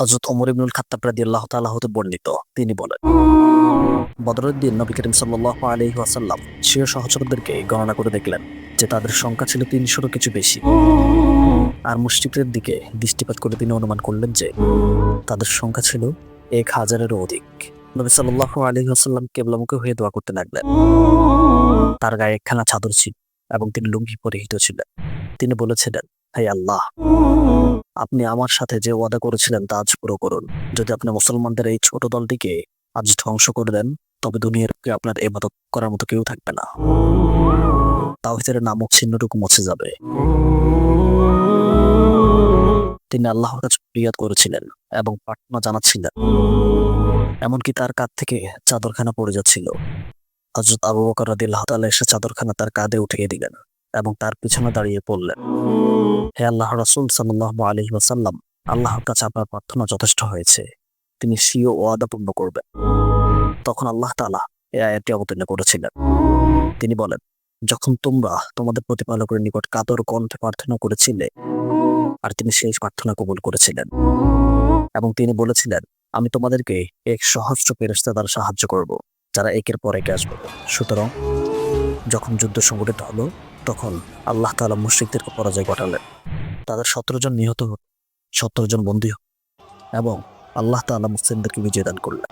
হজরত ওমর ইবনুল খাত্তাব রাদি আল্লাহ তাআলা হতে বর্ণিত। তিনি বলেন বদরের দিন নবী করিম সাল্লাহ আলহি ওয়াসাল্লাম স্বীয় সহচরদেরকে গণনা করে দেখলেন যে তাদের সংখ্যা ছিল তিনশোরও কিছু বেশি। আর মুশরিকদের দিকে দৃষ্টিপাত করে তিনি অনুমান করলেন যে তাদের সংখ্যা ছিল এক হাজারেরও অধিক। নবী সাল্লাহ আলহি আসাল্লাম কেবলামুখে হয়ে দোয়া করতে লাগলেন। তার গায়ে একখানা চাদর ছিল এবং তিনি লুঙ্গি পরিহিত ছিলেন। তিনি বলেছিলেন, হে আল্লাহ আপনি আমার সাথে যে ওয়াদা করেছিলেন তা আজ পুরো করুন। যদি আপনি মুসলমানদের এই ছোট দলটিকে আজ ধ্বংস করে দেন, তবে দুনিয়ার বুকে আপনার এবাদত করার মতো কেউ থাকবে না। তাওহিদের নামক চিহ্নটুকু মুছে যাবে। তিনি আল্লাহর কাছে প্রিয়াদ করেছিলেন এবং প্রার্থনা জানাচ্ছিলেন। এমনকি তার কাঁধ থেকে চাদরখানা পড়ে যাচ্ছিল। হজরত আবু বকর রাদিয়াল্লাহু তাআলা এসে চাদরখানা তার কাঁধে উঠিয়ে দিলেন। এবং তার পিছনে দাঁড়িয়ে পড়লেন। হে আল্লাহ রসুল সাল্লাল্লাহু আলাইহি ওয়াসাল্লাম, আল্লাহর কাছে আপনার প্রার্থনা যথেষ্ট হয়েছে। তিনি স্বীয় ওয়াদা পূর্ণ করবেন। তখন আল্লাহ তালা এই আয়াতটি অবতীর্ণ করেছিলেন। তিনি বলেন, যখন তোমরা তোমাদের প্রতিপালকের নিকট কাতর কণ্ঠে প্রার্থনা করেছিলে, আর তিনি সেই প্রার্থনা কবুল করেছিলেন। এবং তিনি বলেছিলেন, আমি তোমাদেরকে এক সহস্র ফেরেশতা দ্বারা সাহায্য করব, যারা একের পর একে আসবে। সুতরাং যখন যুদ্ধ সংগঠিত হলো তখন আল্লাহ তালা মুশ্রিকদেরকে পরাজয় ঘটালেন। তাদের সতেরো জন নিহত হল সতেরো জন বন্দী এবং আল্লাহ তালা মুসলিমদেরকে বিজয় দান করলেন।